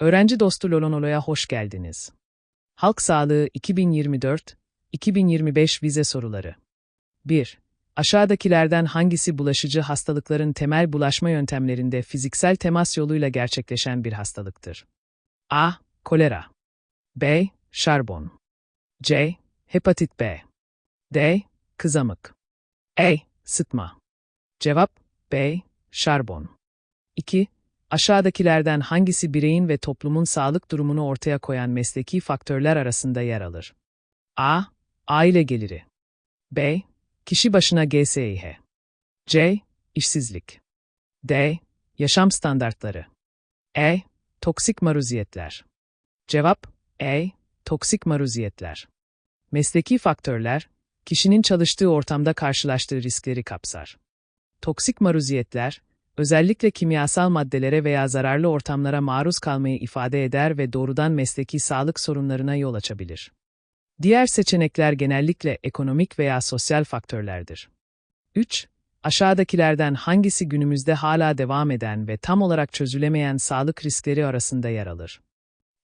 Öğrenci dostu Lolonolo'ya hoş geldiniz. Halk Sağlığı 2024-2025 vize soruları. 1. Aşağıdakilerden hangisi bulaşıcı hastalıkların temel bulaşma yöntemlerinde fiziksel temas yoluyla gerçekleşen bir hastalıktır? A. Kolera B. Şarbon C. Hepatit B D. Kızamık E. Sıtma Cevap B. Şarbon 2. Aşağıdakilerden hangisi bireyin ve toplumun sağlık durumunu ortaya koyan mesleki faktörler arasında yer alır? A. Aile geliri B. Kişi başına GSİH C. İşsizlik D. Yaşam standartları E. Toksik maruziyetler Cevap E. Toksik maruziyetler Mesleki faktörler, kişinin çalıştığı ortamda karşılaştığı riskleri kapsar. Toksik maruziyetler, özellikle kimyasal maddelere veya zararlı ortamlara maruz kalmayı ifade eder ve doğrudan mesleki sağlık sorunlarına yol açabilir. Diğer seçenekler genellikle ekonomik veya sosyal faktörlerdir. 3. Aşağıdakilerden hangisi günümüzde hala devam eden ve tam olarak çözülemeyen sağlık riskleri arasında yer alır?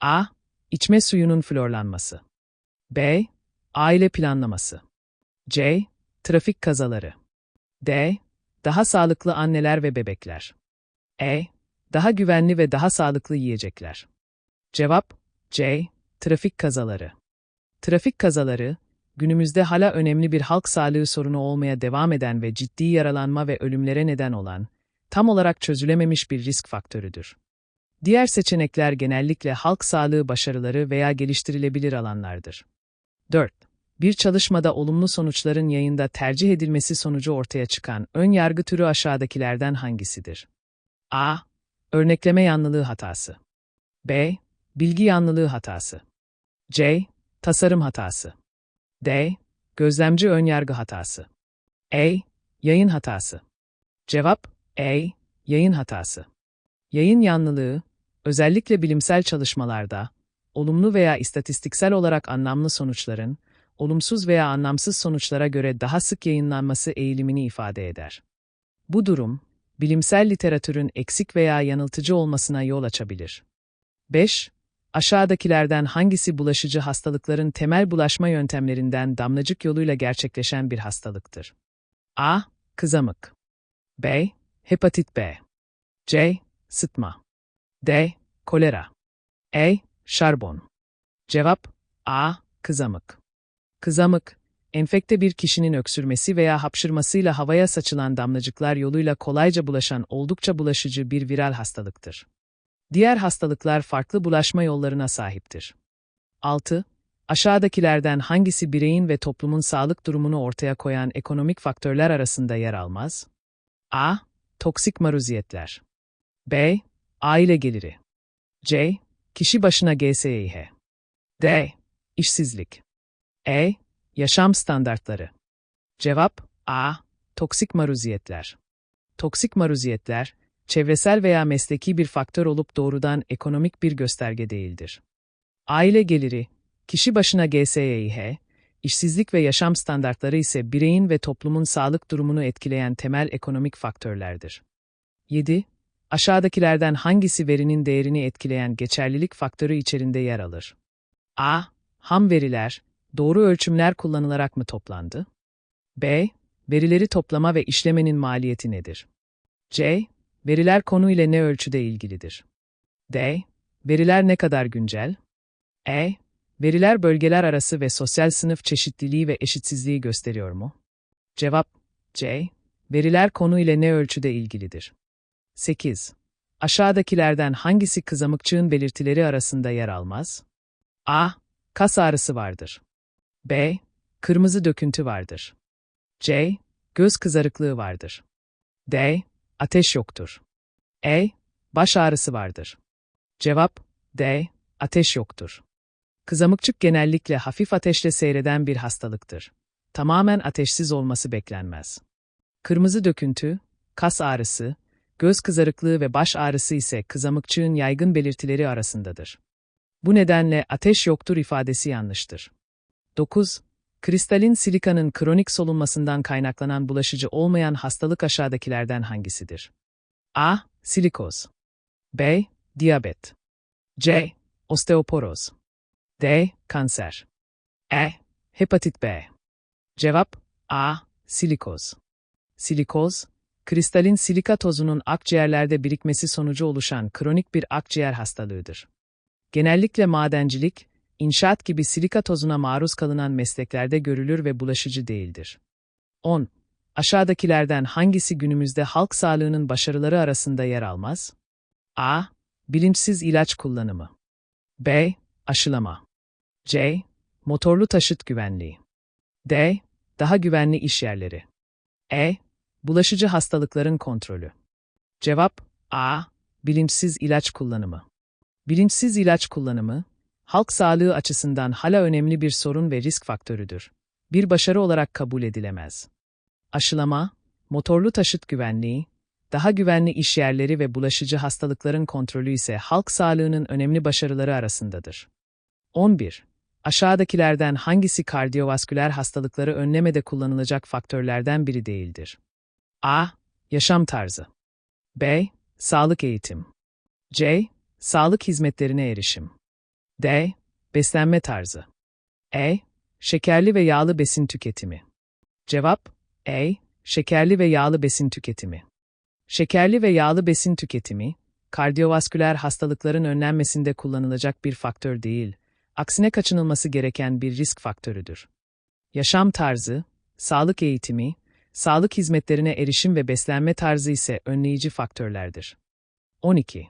A. İçme suyunun florlanması. B. Aile planlaması. C. Trafik kazaları. D. Daha sağlıklı anneler ve bebekler. E. Daha güvenli ve daha sağlıklı yiyecekler. Cevap C. Trafik kazaları. Trafik kazaları, günümüzde hala önemli bir halk sağlığı sorunu olmaya devam eden ve ciddi yaralanma ve ölümlere neden olan, tam olarak çözülememiş bir risk faktörüdür. Diğer seçenekler genellikle halk sağlığı başarıları veya geliştirilebilir alanlardır. 4. Bir çalışmada olumlu sonuçların yayında tercih edilmesi sonucu ortaya çıkan ön yargı türü aşağıdakilerden hangisidir? A. Örnekleme yanlılığı hatası. B. Bilgi yanlılığı hatası. C. Tasarım hatası. D. Gözlemci önyargı hatası. E. Yayın hatası. Cevap E. Yayın hatası. Yayın yanlılığı, özellikle bilimsel çalışmalarda, olumlu veya istatistiksel olarak anlamlı sonuçların, olumsuz veya anlamsız sonuçlara göre daha sık yayınlanması eğilimini ifade eder. Bu durum, bilimsel literatürün eksik veya yanıltıcı olmasına yol açabilir. 5. Aşağıdakilerden hangisi bulaşıcı hastalıkların temel bulaşma yöntemlerinden damlacık yoluyla gerçekleşen bir hastalıktır? A. Kızamık B. Hepatit B C. Sıtma D. Kolera E. Şarbon Cevap A. Kızamık Kızamık, enfekte bir kişinin öksürmesi veya hapşırmasıyla havaya saçılan damlacıklar yoluyla kolayca bulaşan oldukça bulaşıcı bir viral hastalıktır. Diğer hastalıklar farklı bulaşma yollarına sahiptir. 6. Aşağıdakilerden hangisi bireyin ve toplumun sağlık durumunu ortaya koyan ekonomik faktörler arasında yer almaz? A. Toksik maruziyetler. B. Aile geliri. C. Kişi başına GSİH. D. İşsizlik. E. Yaşam standartları. Cevap A. Toksik maruziyetler. Toksik maruziyetler, çevresel veya mesleki bir faktör olup doğrudan ekonomik bir gösterge değildir. Aile geliri, kişi başına GSYH, işsizlik ve yaşam standartları ise bireyin ve toplumun sağlık durumunu etkileyen temel ekonomik faktörlerdir. 7. Aşağıdakilerden hangisi verinin değerini etkileyen geçerlilik faktörü içerisinde yer alır? A. Ham veriler, doğru ölçümler kullanılarak mı toplandı? B. Verileri toplama ve işlemenin maliyeti nedir? C. Veriler konu ile ne ölçüde ilgilidir? D. Veriler ne kadar güncel? E. Veriler bölgeler arası ve sosyal sınıf çeşitliliği ve eşitsizliği gösteriyor mu? Cevap C. Veriler konu ile ne ölçüde ilgilidir? 8. Aşağıdakilerden hangisi kızamıkçığın belirtileri arasında yer almaz? A. Kas ağrısı vardır. B. Kırmızı döküntü vardır. C. Göz kızarıklığı vardır. D. Ateş yoktur. E. Baş ağrısı vardır. Cevap D. Ateş yoktur. Kızamıkçık genellikle hafif ateşle seyreden bir hastalıktır. Tamamen ateşsiz olması beklenmez. Kırmızı döküntü, kas ağrısı, göz kızarıklığı ve baş ağrısı ise kızamıkçığın yaygın belirtileri arasındadır. Bu nedenle ateş yoktur ifadesi yanlıştır. 9. Kristalin silikanın kronik solunmasından kaynaklanan bulaşıcı olmayan hastalık aşağıdakilerden hangisidir? A. Silikoz B. Diyabet C. Osteoporoz. D. Kanser. E. Hepatit B. Cevap A. Silikoz. Silikoz, kristalin silika tozunun akciğerlerde birikmesi sonucu oluşan kronik bir akciğer hastalığıdır. Genellikle madencilik, inşaat gibi silika tozuna maruz kalınan mesleklerde görülür ve bulaşıcı değildir. 10. Aşağıdakilerden hangisi günümüzde halk sağlığının başarıları arasında yer almaz? A. Bilinçsiz ilaç kullanımı. B. Aşılama. C. Motorlu taşıt güvenliği. D. Daha güvenli iş yerleri. E. Bulaşıcı hastalıkların kontrolü. Cevap A. Bilinçsiz ilaç kullanımı. Bilinçsiz ilaç kullanımı, halk sağlığı açısından hala önemli bir sorun ve risk faktörüdür. Bir başarı olarak kabul edilemez. Aşılama, motorlu taşıt güvenliği, daha güvenli iş yerleri ve bulaşıcı hastalıkların kontrolü ise halk sağlığının önemli başarıları arasındadır. 11. Aşağıdakilerden hangisi kardiyovasküler hastalıkları önlemede kullanılacak faktörlerden biri değildir? A. Yaşam tarzı. B. Sağlık eğitim. C. Sağlık hizmetlerine erişim. D. Beslenme tarzı. E. Şekerli ve yağlı besin tüketimi. Cevap E. Şekerli ve yağlı besin tüketimi. Şekerli ve yağlı besin tüketimi, kardiyovasküler hastalıkların önlenmesinde kullanılacak bir faktör değil, aksine kaçınılması gereken bir risk faktörüdür. Yaşam tarzı, sağlık eğitimi, sağlık hizmetlerine erişim ve beslenme tarzı ise önleyici faktörlerdir. 12.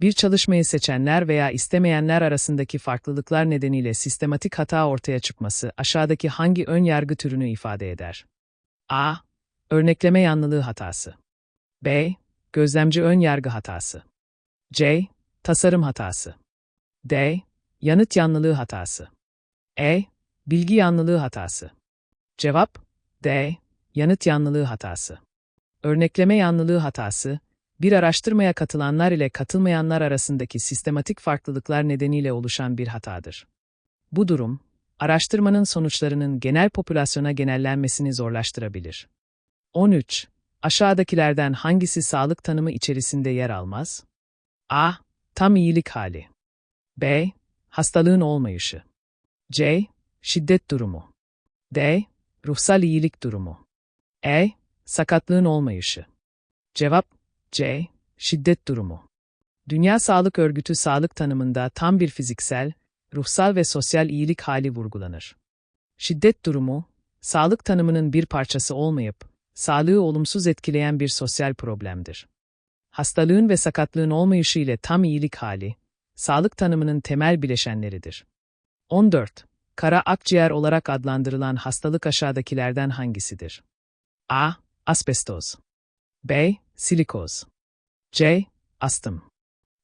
Bir çalışmayı seçenler veya istemeyenler arasındaki farklılıklar nedeniyle sistematik hata ortaya çıkması aşağıdaki hangi ön yargı türünü ifade eder? A. Örnekleme yanlılığı hatası. B. Gözlemci ön yargı hatası. C. Tasarım hatası. D. Yanıt yanlılığı hatası. E. Bilgi yanlılığı hatası. Cevap D. Yanıt yanlılığı hatası. Örnekleme yanlılığı hatası, bir araştırmaya katılanlar ile katılmayanlar arasındaki sistematik farklılıklar nedeniyle oluşan bir hatadır. Bu durum, araştırmanın sonuçlarının genel popülasyona genellenmesini zorlaştırabilir. 13. Aşağıdakilerden hangisi sağlık tanımı içerisinde yer almaz? A. Tam iyilik hali. B. Hastalığın olmayışı. C. Şiddet durumu. D. Ruhsal iyilik durumu. E. Sakatlığın olmayışı. Cevap C. Şiddet durumu. Dünya Sağlık Örgütü sağlık tanımında tam bir fiziksel, ruhsal ve sosyal iyilik hali vurgulanır. Şiddet durumu, sağlık tanımının bir parçası olmayıp, sağlığı olumsuz etkileyen bir sosyal problemdir. Hastalığın ve sakatlığın olmayışı ile tam iyilik hali, sağlık tanımının temel bileşenleridir. 14. Kara akciğer olarak adlandırılan hastalık aşağıdakilerden hangisidir? A. Asbestoz B. Silikoz C. Astım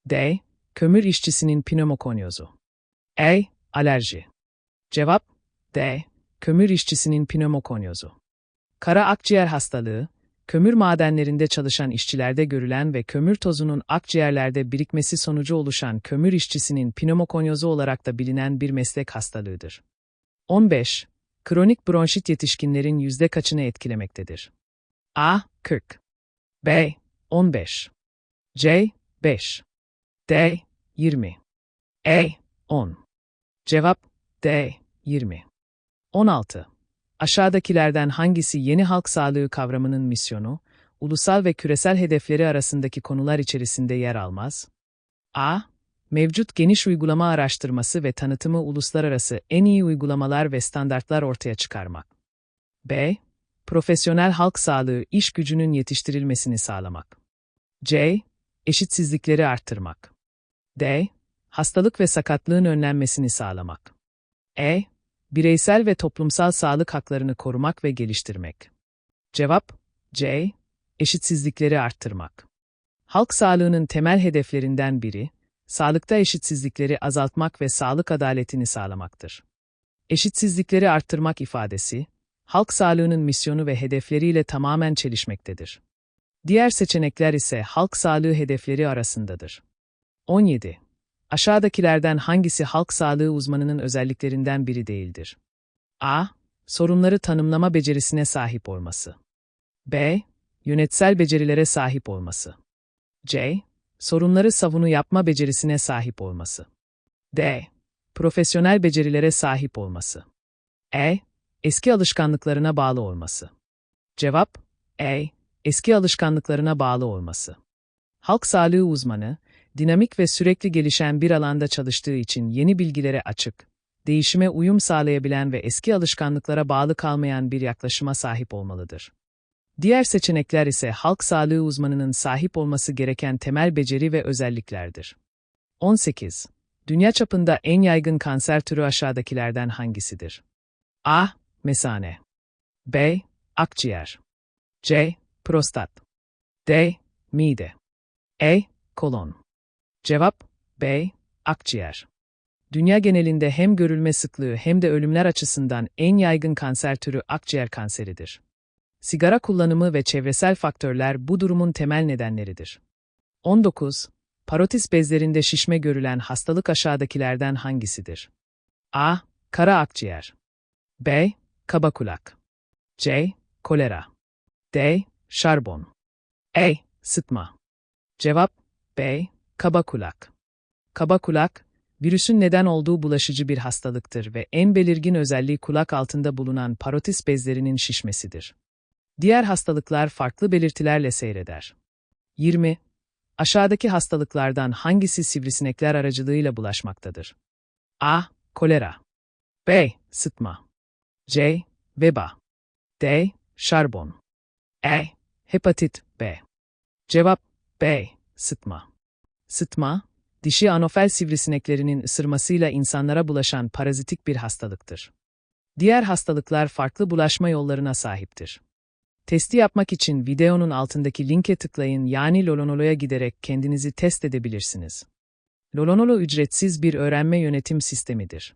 D. Kömür işçisinin pneumokonyozu E. Alerji Cevap D. Kömür işçisinin pneumokonyozu Kara akciğer hastalığı, kömür madenlerinde çalışan işçilerde görülen ve kömür tozunun akciğerlerde birikmesi sonucu oluşan kömür işçisinin pneumokonyozu olarak da bilinen bir meslek hastalığıdır. 15. Kronik bronşit yetişkinlerin yüzde kaçını etkilemektedir? A. 40 B. 15 C. 5 D. 20 E. 10 Cevap D. 20 16. Aşağıdakilerden hangisi yeni halk sağlığı kavramının misyonu, ulusal ve küresel hedefleri arasındaki konular içerisinde yer almaz? A. Mevcut geniş uygulama araştırması ve tanıtımı uluslararası en iyi uygulamalar ve standartlar ortaya çıkarmak. B. Profesyonel halk sağlığı iş gücünün yetiştirilmesini sağlamak. C. Eşitsizlikleri arttırmak. D. Hastalık ve sakatlığın önlenmesini sağlamak. E bireysel ve toplumsal sağlık haklarını korumak ve geliştirmek. Cevap C. Eşitsizlikleri arttırmak. Halk sağlığının temel hedeflerinden biri, sağlıkta eşitsizlikleri azaltmak ve sağlık adaletini sağlamaktır. Eşitsizlikleri arttırmak ifadesi, halk sağlığının misyonu ve hedefleriyle tamamen çelişmektedir. Diğer seçenekler ise halk sağlığı hedefleri arasındadır. 17. Aşağıdakilerden hangisi halk sağlığı uzmanının özelliklerinden biri değildir? A. Sorunları tanımlama becerisine sahip olması. B. Yönetsel becerilere sahip olması. C. Sorunları savunu yapma becerisine sahip olması. D. Profesyonel becerilere sahip olması. E. Eski alışkanlıklarına bağlı olması. Cevap E. Eski alışkanlıklarına bağlı olması. Halk sağlığı uzmanı, dinamik ve sürekli gelişen bir alanda çalıştığı için yeni bilgilere açık, değişime uyum sağlayabilen ve eski alışkanlıklara bağlı kalmayan bir yaklaşıma sahip olmalıdır. Diğer seçenekler ise halk sağlığı uzmanının sahip olması gereken temel beceri ve özelliklerdir. 18. Dünya çapında en yaygın kanser türü aşağıdakilerden hangisidir? A. Mesane B. Akciğer C. Prostat D. Mide E. Kolon Cevap B. Akciğer Dünya genelinde hem görülme sıklığı hem de ölümler açısından en yaygın kanser türü akciğer kanseridir. Sigara kullanımı ve çevresel faktörler bu durumun temel nedenleridir. 19. Parotis bezlerinde şişme görülen hastalık aşağıdakilerden hangisidir? A. Kara akciğer B. Kaba kulak C. Kolera D. Şarbon E. Sıtma Cevap B. Kaba kulak Kaba kulak, virüsün neden olduğu bulaşıcı bir hastalıktır ve en belirgin özelliği kulak altında bulunan parotis bezlerinin şişmesidir. Diğer hastalıklar farklı belirtilerle seyreder. 20. Aşağıdaki hastalıklardan hangisi sivrisinekler aracılığıyla bulaşmaktadır? A. Kolera B. Sıtma C. Veba D. Şarbon E. Hepatit B Cevap B. Sıtma Sıtma, dişi anofel sivrisineklerinin ısırmasıyla insanlara bulaşan parazitik bir hastalıktır. Diğer hastalıklar farklı bulaşma yollarına sahiptir. Testi yapmak için videonun altındaki linke tıklayın yani Lolonolo'ya giderek kendinizi test edebilirsiniz. Lolonolo ücretsiz bir öğrenme yönetim sistemidir.